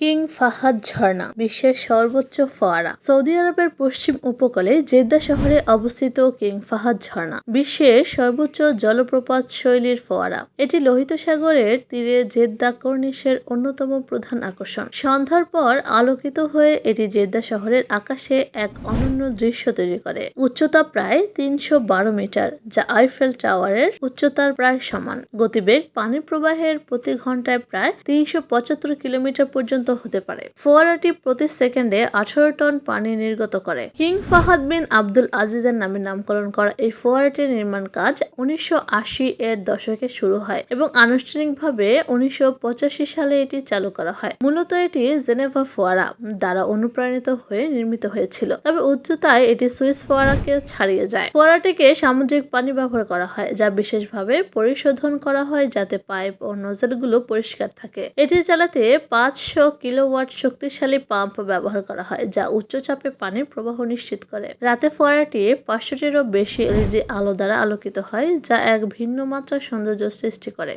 King Fahad ঝর্ণা, বিশ্বের সর্বোচ্চ ফোয়ারা। সৌদি আরবের পশ্চিম উপকূলে জেদ্দা শহরে অবস্থিত কিং ফাহাদ ঝর্ণা, বিশ্বের সর্বোচ্চ জলপ্রপাত শৈলীর ফোয়ারা। এটি লোহিত সাগরের তীরে জেদ্দা কর্নিশের অন্যতম প্রধান আকর্ষণ। সন্ধ্যার পর আলোকিত হয়ে এটি জেদ্দা শহরের আকাশে এক অনন্য দৃশ্য তৈরি করে। উচ্চতা প্রায় তিনশো বারো মিটার, যা আইফেল টাওয়ারের উচ্চতার প্রায় সমান। গতিবেগ পানি প্রবাহের প্রতি ঘন্টায় প্রায় তিনশো পঁচাত্তর কিলোমিটার পর্যন্ত হতে পারে। ফোয়ারাটি প্রতি সেকেন্ডে আঠারো টন পানি নির্গত করে। কিং ফাহাদ বিন আব্দুল আজিজের নামে নামকরণ করা এই ফোয়ারাটির নির্মাণ কাজ উনিশশো আশি এর দশকে শুরু হয় এবং আনুষ্ঠানিকভাবে উনিশশো পঁচাশি সালে এটি চালু করা হয়। মূলত এটি জেনেভা ফোয়ারা দ্বারা অনুপ্রাণিত হয়ে নির্মিত হয়েছিল। তবে উচ্চতায় এটি সুইস ফোয়ারাকে ছাড়িয়ে যায়। ফোয়ারাটিকে সামুদ্রিক পানি ব্যবহার করা হয়, যা বিশেষভাবে পরিশোধন করা হয় যাতে পাইপ ও নোজেলগুলো পরিষ্কার থাকে। এটি চালাতে পাঁচশো কিলোওয়াট শক্তিশালী পাম্প ব্যবহার করা হয়, যা উচ্চ চাপে পানির প্রবাহ নিশ্চিত করে। রাতে ফোয়ারাটি পাঁচশোটিরও বেশি এলইডি আলো দ্বারা আলোকিত হয়, যা এক ভিন্ন মাত্রার সৌন্দর্য সৃষ্টি করে।